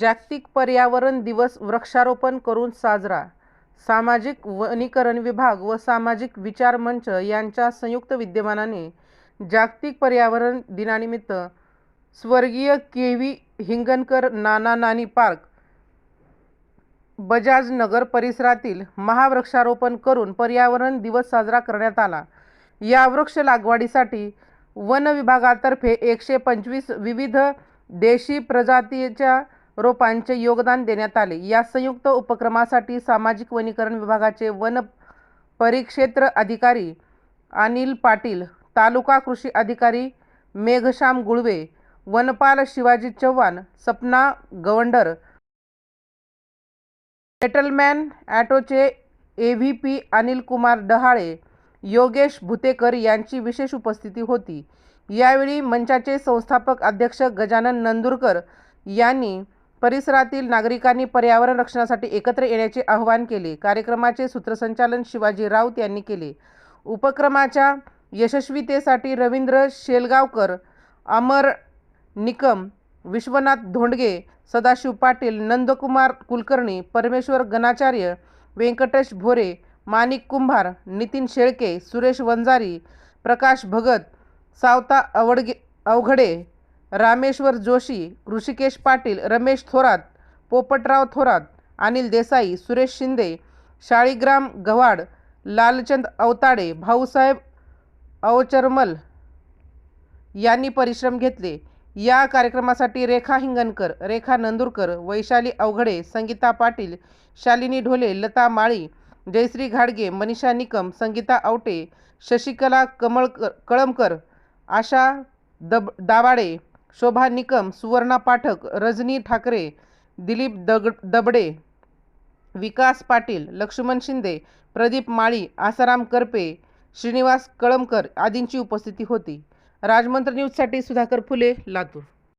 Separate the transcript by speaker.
Speaker 1: जागतिक पर्यावरण दिवस वृक्षारोपण करून साजरा. सामाजिक वनीकरण विभाग व सामाजिक विचार मंच यांच्या संयुक्त विद्यमानाने जागतिक पर्यावरण दिनानिमित्त स्वर्गीय K V Hingankar Nana Nani park Bajaj Nagar परिसरातील महावृक्षारोपण करून पर्यावरण दिवस साजरा करण्यात आला. या वृक्ष लागवडीसाठी वन विभागातर्फे एकशे पंचवीस विविध देशी प्रजातीच्या रोपांचे योगदान देण्यात आले. या संयुक्त उपक्रमासाठी सामाजिक वनीकरण विभागाचे वन परिक्षेत्र अधिकारी अनिल पाटील तालुका कृषी अधिकारी मेघश्याम गुळवे वनपाल शिवाजी चव्हाण सपना गवंडर एटलमॅन ॲटोचे A V P Anil Kumar Dahale Yogesh Bhutekar यांची विशेष उपस्थिती होती. यावेळी मंचाचे संस्थापक अध्यक्ष गजानन नंदुरकर यांनी परिसरातील नागरिकांनी पर्यावरण रक्षणासाठी एकत्र येण्याचे आवाहन केले. कार्यक्रमाचे सूत्रसंचालन शिवाजी राऊत यांनी केले. उपक्रमाच्या यशस्वीतेसाठी रवींद्र शेलगावकर अमर निकम विश्वनाथ धोंडगे सदाशिव पाटील नंदकुमार कुलकर्णी परमेश्वर गणाचार्य व्यंकटेश भोरे माणिक कुंभार नितीन शेळके सुरेश वंजारी प्रकाश भगत सावता अवडगे अवघडे रामेश्वर जोशी ऋषिकेश पाटील रमेश थोरात पोपटराव थोरात अनिल देसाई सुरेश शिंदे शाळीग्राम गव्हाड लालचंद अवताडे भाऊसाहेब अवचरमल यांनी परिश्रम घेतले. या कार्यक्रमासाठी रेखा हिंगणकर रेखा नंदुरकर वैशाली अवघडे संगीता पाटील शालिनी ढोले लता माळी जयश्री घाडगे मनीषा निकम संगीता आवटे शशिकला कमळ कळमकर आशा दब दाबाडे शोभा निकम सुवर्णा पाठक रजनी ठाकरे दिलीप दग दबडे विकास पाटील लक्ष्मण शिंदे प्रदीप माळी आसाराम करपे श्रीनिवास कळमकर आदींची उपस्थिती होती. राजमंत्र न्यूजसाठी सुधाकर फुले लातूर.